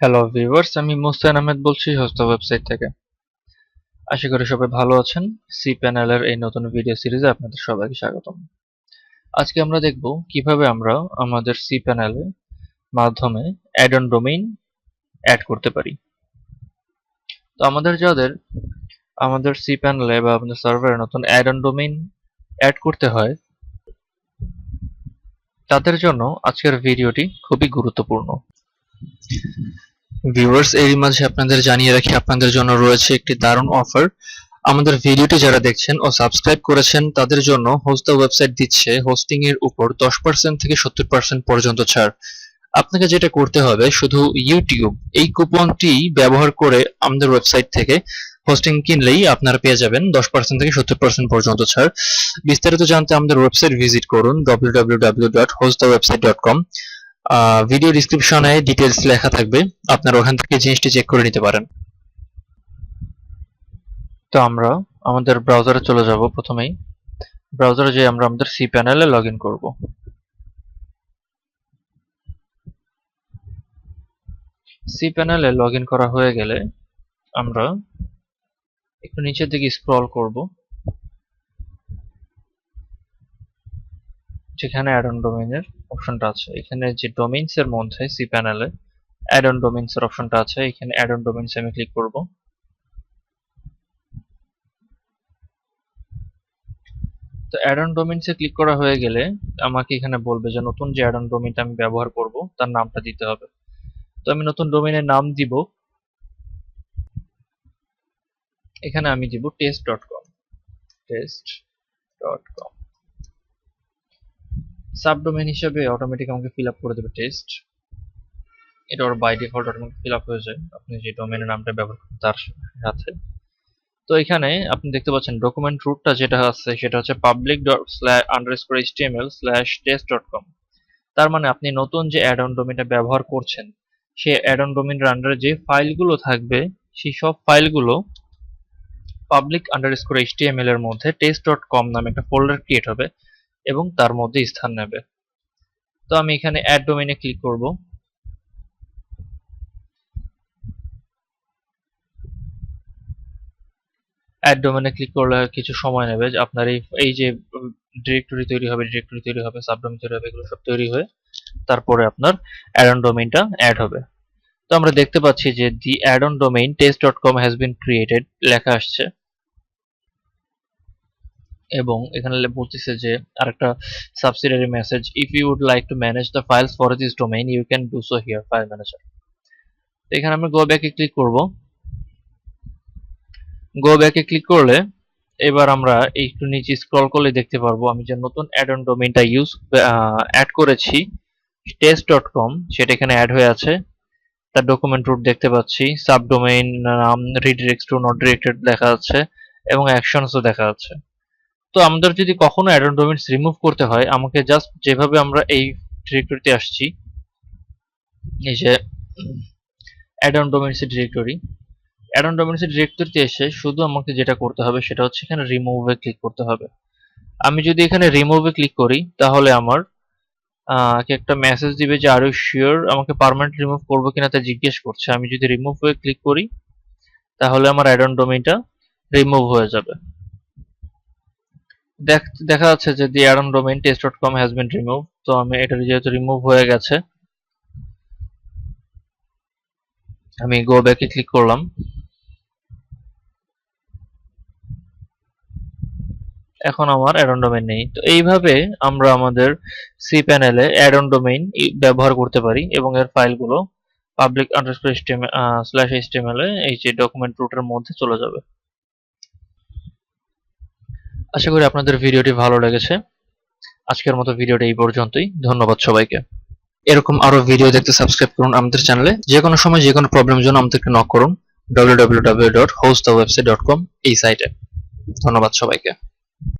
Hello viewers আমি মোস্তান আহমেদ বলছি হস্ত ওয়েবসাইট থেকে। আশা করি সবাই ভালো আছেন। সি প্যানেলের এই নতুন ভিডিও সিরিজে আপনাদের সবাইকে স্বাগতম। আজকে আমরা দেখব কীভাবে আমরা আমাদের সি প্যানেলে মাধ্যমে অ্যাড অন ডোমেইন অ্যাড করতে পারি। তো আমাদের যাদের, আমাদের সি প্যানেলে বা আমাদের সার্ভারে নতুন অ্যাড অন ডোমেইন অ্যাড করতে হয়, তাদের জন্য আজকের ভিডিওটি খুবই গুরুত্বপূর্ণ। ভিউয়ার্স এরই মাঝে আপনাদের জানিয়ে রাখি, আপনাদের জন্য রয়েছে একটি দারুণ অফার আমাদের ভিডিওটি যারা দেখছেন ও সাবস্ক্রাইব করেছেন, তাদের জন্য হোস্ট ওয়েবসাইট দিচ্ছে হোস্টিং এর উপর দশ পার্সেন্ট থেকে সত্তর পার্সেন্ট পর্যন্ত ছাড়। আপনাকে যেটা করতে হবে, শুধু ইউটিউব এই কুপনটি ব্যবহার করে আমাদের ওয়েবসাইট থেকে হোস্টিং কিনলেই আপনারা পেয়ে যাবেন দশ পার্সেন্ট থেকে সত্তর পার্সেন্ট পর্যন্ত ছাড়। বিস্তারিত জানতে আমাদের ওয়েবসাইট ভিজিট করুন www.hostthewebsite.com ভিডিও ডিসক্রিপশনে ডিটেলস লেখা থাকবে। আপনারা ওখান থেকে জিনিসটি চেক করে নিতে পারেন। তো আমরা আমাদের ব্রাউজারে চলে যাব প্রথমেই। ব্রাউজারে যেয়ে আমরা আমাদের সি প্যানেলে লগ ইন করব। সি প্যানেলে লগ করা হয়ে গেলে আমরা একটু নিচের দিকে স্ক্রল করব। যেখানে অ্যাডন অন ডোমেইনের অপশনটা আছে। এখানে যে ডোমেইনস এর মধ্যে সি প্যানেলে অ্যাড অন ডোমেইনস এর অপশনটা আছে। এখানে অ্যাড অন ডোমেইনস আমি ক্লিক করব। তো অ্যাড অন ডোমেইনস ক্লিক করা হয়ে গেলে আমাকে এখানে বলবে যে নতুন যে অ্যাড অন ডোমেইনটা আমি ব্যবহার করব, তার নামটা দিতে হবে। তো আমি নতুন ডোমেইনের নাম দিব। এখানে আমি দিব test dot com test dot com subdomain হিসেবে অটোমেটিক আমাকে ফিল আপ করে দেবে টেস্ট এটা ওর by default automatic fill up হয়ে যায়। আপনি যে ডোমেনের নামটা ব্যবহার করেন তার সাথে। তো এখানে আপনি দেখতে পাচ্ছেন ডকুমেন্ট রুটটা যেটা আছে সেটা হচ্ছে public underscore HTML slash test dot com তার মানে আপনি নতুন যে অ্যাড অন ডোমেনটা ব্যবহার করছেন সেই অ্যাড অন ডোমেনের আন্ডারে যে ফাইলগুলো থাকবে, সেই সব ফাইলগুলো পাবলিক আন্ডারস্কোর এইচটিএমএল এর মধ্যে টেস্ট ডট কম নামে একটা ফোল্ডার ক্রিয়েট হবে। এবং তার মধ্যে স্থান নেবে। তো আমি এখানে অ্যাড ডোমেইনে ক্লিক করব। অ্যাড ডোমেইনে ক্লিক করলে কিছু সময় নেবে। আপনার এই এই যে ডিরেক্টরি তৈরি হবে ডিরেক্টরি তৈরি হবে সাবডোমেইন তৈরি হবে, এগুলো সব তৈরি হয়ে তারপরে আপনার অ্যাড অন ডোমেইনটা অ্যাড হবে। তো আমরা দেখতে পাচ্ছি যে the add on domain test dot com has been created লেখা আসছে। এবং এখানে বলতেছে যে আরেকটা subsidiary message if you would like to manage the files for this domain you can do so here file manager এখানে আমরা গো ব্যাকে ক্লিক করব। গো ব্যাকে ক্লিক করলে এবার আমরা একটু নিচে স্ক্রল করলে দেখতে পারব আমি যে নতুন অ্যাড অন ডোমেইনটা ইউজ অ্যাড করেছি টেস্ট ডট কম সেটা এখানে অ্যাড হয়ে আছে। তার ডকুমেন্ট রুট দেখতে পাচ্ছি সাব ডোমেইন নাম রিডিরেক্টস টু নট ডিরেক্টেড দেখা যাচ্ছে এবং অ্যাকশনসও দেখা যাচ্ছে তো আমাদের যদি কখনো অ্যাডন অন ডোমেইনস রিমুভ করতে হয়, আমাকে জাস্ট যেভাবে আমরা এই ডিরেক্টরিতে আসছি, এই যে addon on domains directory addon on domains ডিরেক্টরিতে এসে শুধু আমাকে যেটা করতে হবে সেটা হচ্ছে এখানে রিমুভে ক্লিক করতে হবে। আমি যদি এখানে রিমুভে ক্লিক করি, তাহলে আমার একটা মেসেজ দিবে যে আর ইউ শিওর আমাকে পারমানেন্ট রিমুভ করব কিনা তা জিজ্ঞেস করছে। আমি যদি রিমুভ হয়ে ক্লিক করি, তাহলে আমার অ্যাডন ডোমেইনটা রিমুভ হয়ে যাবে। দেখা যাচ্ছে যে the on domain test dot com has been remove তো আমি এটা যেহেতু রিমুভ হয়ে গেছে, আমি গো ব্যাকে ক্লিক করলাম। এখন আমার অ্যাড অন ডোমেইন নেই, তো এইভাবে আমরা আমাদের সি প্যানেলে অ্যাডন ডোমেইন ব্যবহার করতে পারি এবং এর ফাইলগুলো পাবলিক আন্ডারস্কোর এইচটিএমএল স্ল্যাশ এ এই যে ডকুমেন্ট রুটের মধ্যে চলে যাবে। আশা করি আপনাদের ভিডিওটি ভালো লেগেছে। আজকের মতো ভিডিওটা এই পর্যন্তই। ধন্যবাদ সবাইকে। এরকম আরও ভিডিও দেখতে সাবস্ক্রাইব করুন আমাদের চ্যানেলে। যে কোনো সময় যে কোনো প্রবলেমের জন্য আমাদেরকে নক করুন। www.hostthewebsite.com এই সাইটে ধন্যবাদ সবাইকে।